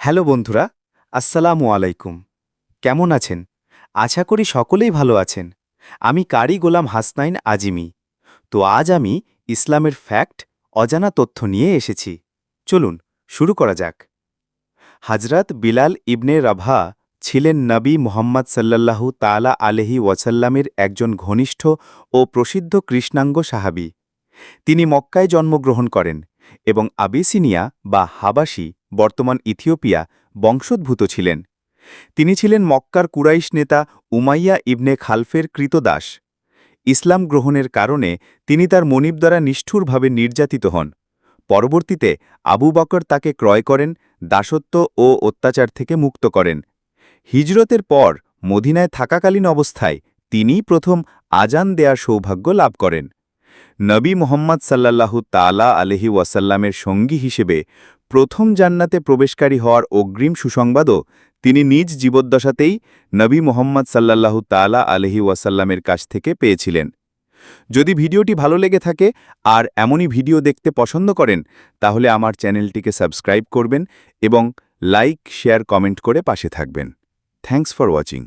Hello বন্ধুরা, আসসালামু আলাইকুম। কেমন আছেন? আশা করি সকলেই ভালো আছেন। আমি কারি গোলাম হাসনাইন আজিমি। তো আজ আমি ইসলামের ফ্যাক্ট, অজানা তথ্য নিয়ে এসেছি। চলুন, শুরু করা যাক। হজরত বিলাল ইবনে রাভা ছিলেন নবী মোহাম্মদ সাল্লাল্লাহু তালা আলহি ওয়াসাল্লামের একজন ঘনিষ্ঠ ও প্রসিদ্ধ কৃষ্ণাঙ্গ সাহাবি। তিনি মক্কায় জন্মগ্রহণ করেন। এবং আবিসিনিয়া বা হাবাসি, বর্তমান ইথিওপিয়া, বংশোদ্ভূত ছিলেন। তিনি ছিলেন মক্কার কুরাইশ নেতা উমাইয়া ইবনে খালফের কৃতদাস। ইসলাম গ্রহণের কারণে তিনি তার মনিব দ্বারা নিষ্ঠুরভাবে নির্যাতিত হন। পরবর্তীতে আবু বকর তাকে ক্রয় করেন, দাসত্ব ও অত্যাচার থেকে মুক্ত করেন। হিজরতের পর মদিনায় থাকাকালীন অবস্থায় তিনিই প্রথম আজান দেয়ার সৌভাগ্য লাভ করেন। নবী মোহাম্মদ সাল্লাল্লাহু তালা আলহি ওয়াসাল্লামের সঙ্গী হিসেবে প্রথম জান্নাতে প্রবেশকারী হওয়ার অগ্রিম সুসংবাদও তিনি নিজ জীবদ্দশাতেই নবী মোহাম্মদ সাল্লাল্লাহু তালা আলহি ওয়াসাল্লামের কাছ থেকে পেয়েছিলেন। যদি ভিডিওটি ভালো লেগে থাকে আর এমনই ভিডিও দেখতে পছন্দ করেন, তাহলে আমার চ্যানেলটিকে সাবস্ক্রাইব করবেন এবং লাইক, শেয়ার, কমেন্ট করে পাশে থাকবেন। Thanks for watching.